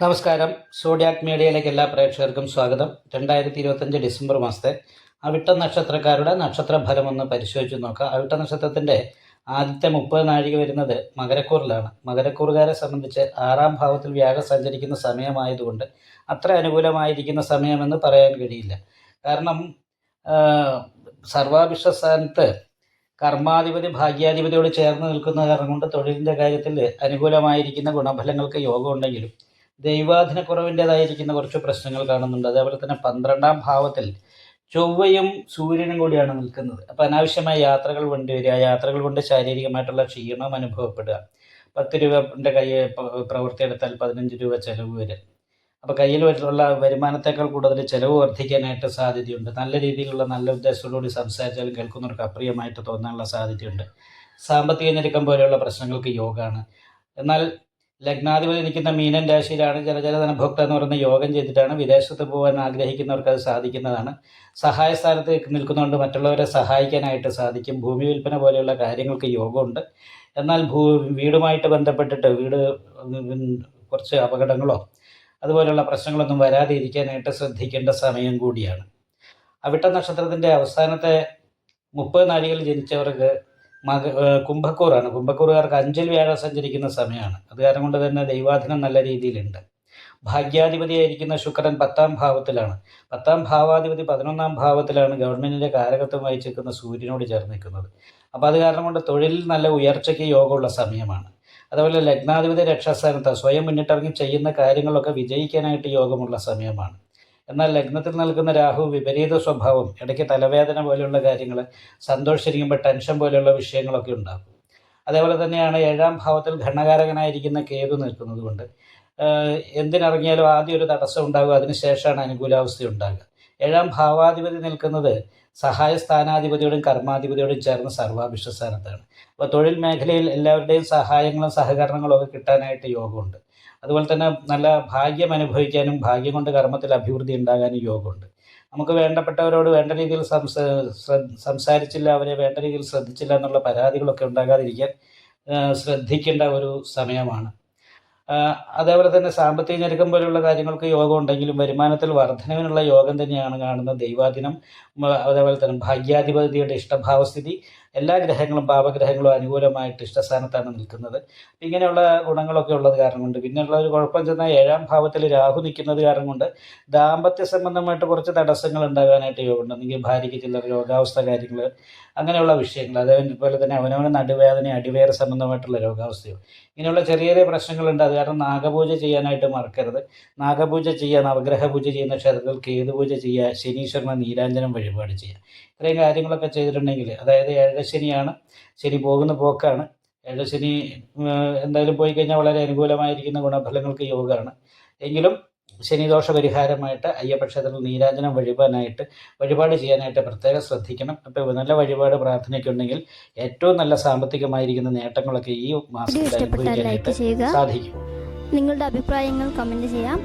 നമസ്കാരം. സോഡിയാക് മീഡിയയിലേക്ക് എല്ലാ പ്രേക്ഷകർക്കും സ്വാഗതം. രണ്ടായിരത്തി ഇരുപത്തഞ്ച് ഡിസംബർ മാസത്തെ അവിട്ട നക്ഷത്രക്കാരുടെ നക്ഷത്ര ഫലം ഒന്ന് പരിശോധിച്ച് നോക്കാം. അവിട്ട നക്ഷത്രത്തിന്റെ ആദ്യത്തെ മുപ്പത് നാഴിക വരുന്നത് മകരക്കൂറിലാണ്. മകരക്കൂറുകാരെ സംബന്ധിച്ച് ആറാം ഭാവത്തിൽ വ്യാഴം സഞ്ചരിക്കുന്ന സമയമായതുകൊണ്ട് അത്ര അനുകൂലമായിരിക്കുന്ന സമയമെന്ന് പറയാൻ കഴിയില്ല. കാരണം സർവാഭിഷ സ്ഥാനത്ത് കർമാധിപതി ഭാഗ്യാധിപതിയോട് ചേർന്ന് നിൽക്കുന്ന കാരണം കൊണ്ട് തൊഴിലിന്റെ കാര്യത്തിൽ അനുകൂലമായിരിക്കുന്ന ഗുണഫലങ്ങൾക്ക് യോഗം ഉണ്ടെങ്കിലും ദൈവാധീനക്കുറവിന്റെതായിരിക്കുന്ന കുറച്ച് പ്രശ്നങ്ങൾ കാണുന്നുണ്ട്. അതേപോലെ തന്നെ പന്ത്രണ്ടാം ഭാവത്തിൽ ചൊവ്വയും സൂര്യനും കൂടിയാണ് നിൽക്കുന്നത്. അപ്പോൾ അനാവശ്യമായ യാത്രകൾ കൊണ്ട് വരിക യാത്രകൾ കൊണ്ട് ശാരീരികമായിട്ടുള്ള ക്ഷീണം അനുഭവപ്പെടുക. പത്ത് രൂപന്റെ കൈ പ്രവൃത്തി എടുത്താൽ പതിനഞ്ച് രൂപ ചിലവ് വരും. അപ്പോൾ കയ്യിൽ വരുള്ള വരുമാനത്തേക്കാൾ കൂടുതൽ ചിലവ് വർദ്ധിക്കാനായിട്ട് സാധ്യതയുണ്ട്. നല്ല രീതിയിലുള്ള നല്ല ഉദ്ദേശത്തോടുകൂടി സംസാരിച്ചാലും കേൾക്കുന്നവർക്ക് അപ്രിയമായിട്ട് തോന്നാനുള്ള സാധ്യതയുണ്ട്. സാമ്പത്തിക ഞെരുക്കം പോലെയുള്ള പ്രശ്നങ്ങൾക്ക് യോഗമാണ് എന്നാൽ ലഗ്നാധിപതി നിൽക്കുന്ന മീനൻ രാശിയിലാണ് ജലജലധനഭോക്ത എന്ന് പറയുന്ന യോഗം ചെയ്തിട്ടാണ് വിദേശത്ത് പോകാൻ ആഗ്രഹിക്കുന്നവർക്ക് അത് സാധിക്കുന്നതാണ്. സഹായ സ്ഥാനത്ത് നിൽക്കുന്നതുകൊണ്ട് മറ്റുള്ളവരെ സഹായിക്കാനായിട്ട് സാധിക്കും. ഭൂമി വിൽപ്പന പോലെയുള്ള കാര്യങ്ങൾക്ക് യോഗമുണ്ട്. എന്നാൽ ഭൂ വീടുമായിട്ട് ബന്ധപ്പെട്ടിട്ട് വീട് കുറച്ച് അപകടങ്ങളോ അതുപോലെയുള്ള പ്രശ്നങ്ങളൊന്നും വരാതിരിക്കാനായിട്ട് ശ്രദ്ധിക്കേണ്ട സമയം കൂടിയാണ്. അവിട്ട നക്ഷത്രത്തിന്റെ അവസാനത്തെ മുപ്പത് നാഴികളിൽ ജനിച്ചവർക്ക് മക കുംഭക്കൂറാണ്. കുംഭക്കൂറുകാർക്ക് അഞ്ചിൽ വ്യാഴം സഞ്ചരിക്കുന്ന സമയമാണ്. അത് കാരണം കൊണ്ട് തന്നെ ദൈവാധീനം നല്ല രീതിയിലുണ്ട്. ഭാഗ്യാധിപതിയായിരിക്കുന്ന ശുക്രൻ പത്താം ഭാവത്തിലാണ്. പത്താം ഭാവാധിപതി പതിനൊന്നാം ഭാവത്തിലാണ് ഗവൺമെന്റിന്റെ കാരകത്വം വഹിച്ചിരിക്കുന്ന സൂര്യനോട് ചേർന്ന് നിൽക്കുന്നത്. അപ്പോൾ അത് കാരണം കൊണ്ട് തൊഴിലിൽ നല്ല ഉയർച്ചയ്ക്ക് യോഗമുള്ള സമയമാണ്. അതുപോലെ ലഗ്നാധിപതി രക്ഷാസ്ഥാനത്ത് സ്വയം മുന്നിട്ടിറങ്ങി ചെയ്യുന്ന കാര്യങ്ങളൊക്കെ വിജയിക്കാനായിട്ട് യോഗമുള്ള സമയമാണ്. എന്നാൽ ലഗ്നത്തിൽ നൽകുന്ന രാഹു വിപരീത സ്വഭാവം ഇടയ്ക്ക് തലവേദന പോലെയുള്ള കാര്യങ്ങൾ സന്തോഷിച്ചിരിക്കുമ്പോൾ ടെൻഷൻ പോലെയുള്ള വിഷയങ്ങളൊക്കെ ഉണ്ടാകും അതേപോലെ തന്നെയാണ് ഏഴാം ഭാവത്തിൽ ഘടനകാരകനായിരിക്കുന്ന കേതു നിൽക്കുന്നത് കൊണ്ട് എന്തിനിറങ്ങിയാലും ആദ്യം ഒരു തടസ്സം ഉണ്ടാകും അതിനുശേഷമാണ് അനുകൂലാവസ്ഥ ഉണ്ടാകുക. ഏഴാം ഭാവാധിപതി നിൽക്കുന്നത് സഹായ സ്ഥാനാധിപതിയോടും കർമാധിപതിയോടും ചേർന്ന് സർവാഭിഷ്ട സ്ഥാനത്താണ്. അപ്പോൾ തൊഴിൽ മേഖലയിൽ എല്ലാവരുടെയും സഹായങ്ങളും സഹകരണങ്ങളും ഒക്കെ കിട്ടാനായിട്ട് യോഗമുണ്ട്. അതുപോലെ തന്നെ നല്ല ഭാഗ്യം അനുഭവിക്കാനും ഭാഗ്യം കൊണ്ട് കർമ്മത്തിൽ അഭിവൃദ്ധി ഉണ്ടാകാനും യോഗമുണ്ട്. നമുക്ക് വേണ്ടപ്പെട്ടവരോട് വേണ്ട രീതിയിൽ സംസാരിച്ചില്ല അവരെ വേണ്ട രീതിയിൽ ശ്രദ്ധിച്ചില്ല എന്നുള്ള പരാതികളൊക്കെ ഉണ്ടാകാതിരിക്കാൻ ശ്രദ്ധിക്കേണ്ട ഒരു സമയമാണ്. അതേപോലെ തന്നെ സാമ്പത്തിക ഞെരുക്കം പോലെയുള്ള കാര്യങ്ങൾക്ക് യോഗം ഉണ്ടെങ്കിലും വരുമാനത്തിൽ വർധനവിനുള്ള യോഗം തന്നെയാണ് കാണുന്നത് ദൈവാദിനം അതേപോലെ തന്നെ ഭാഗ്യാധിപതിയുടെ ഇഷ്ടഭാവസ്ഥിതി എല്ലാ ഗ്രഹങ്ങളും പാപഗ്രഹങ്ങളും അനുകൂലമായിട്ട് ഇഷ്ടസ്ഥാനത്താണ് നിൽക്കുന്നത്. ഇങ്ങനെയുള്ള ഗുണങ്ങളൊക്കെ ഉള്ളത് കാരണം കൊണ്ട് പിന്നെയുള്ള ഒരു കുഴപ്പം ചെന്നാൽ ഏഴാം ഭാവത്തിൽ രാഹു നിൽക്കുന്നത് കാരണം കൊണ്ട് ദാമ്പത്യ സംബന്ധമായിട്ട് കുറച്ച് തടസ്സങ്ങൾ ഉണ്ടാകാനായിട്ട് യോഗമുണ്ട്. അല്ലെങ്കിൽ ഭാര്യയ്ക്ക് ചില രോഗാവസ്ഥ കാര്യങ്ങൾ അങ്ങനെയുള്ള വിഷയങ്ങൾ. അതേപോലെ തന്നെ അവനവന് നടുവേദന അടിവേറെ സംബന്ധമായിട്ടുള്ള രോഗാവസ്ഥയോ ഇങ്ങനെയുള്ള ചെറിയ ചെറിയ പ്രശ്നങ്ങളുണ്ട്. അത് കാരണം നാഗപൂജ ചെയ്യാനായിട്ട് മറക്കരുത്. നാഗപൂജ ചെയ്യുക നവഗ്രഹ പൂജ ചെയ്യുന്ന ക്ഷേത്രത്തിൽ കേതുപൂജ ചെയ്യുക ശനീശ്വരനെ നീരാഞ്ജനം വഴിപാട് ചെയ്യുക. ഇത്രയും കാര്യങ്ങളൊക്കെ ചെയ്തിട്ടുണ്ടെങ്കിൽ അതായത് ഏഴശനിയാണ് ശനി പോകുന്ന പോക്കാണ്. ഏഴശനി എന്തായാലും പോയി കഴിഞ്ഞാൽ വളരെ അനുകൂലമായിരിക്കുന്ന ഗുണഫലങ്ങൾക്ക് യോഗമാണ് എങ്കിലും ശനിദോഷ പരിഹാരമായിട്ട് അയ്യപ്പക്ഷേത്രത്തിൽ നീരാജനം വഴിപാനായിട്ട് വഴിപാട് ചെയ്യാനായിട്ട് പ്രത്യേകം ശ്രദ്ധിക്കണം. അപ്പോൾ നല്ല വഴിപാട് പ്രാർത്ഥനയൊക്കെ ഉണ്ടെങ്കിൽ ഏറ്റവും നല്ല സാമ്പത്തികമായിരിക്കുന്ന നേട്ടങ്ങളൊക്കെ ഈ മാസത്തിൽ സാധിക്കും. നിങ്ങളുടെ അഭിപ്രായങ്ങൾ കമന്റ് ചെയ്യാം.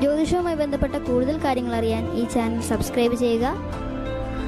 ജ്യോതിഷവുമായി ബന്ധപ്പെട്ട കൂടുതൽ കാര്യങ്ങൾ അറിയാൻ ഈ ചാനൽ സബ്സ്ക്രൈബ് ചെയ്യുക.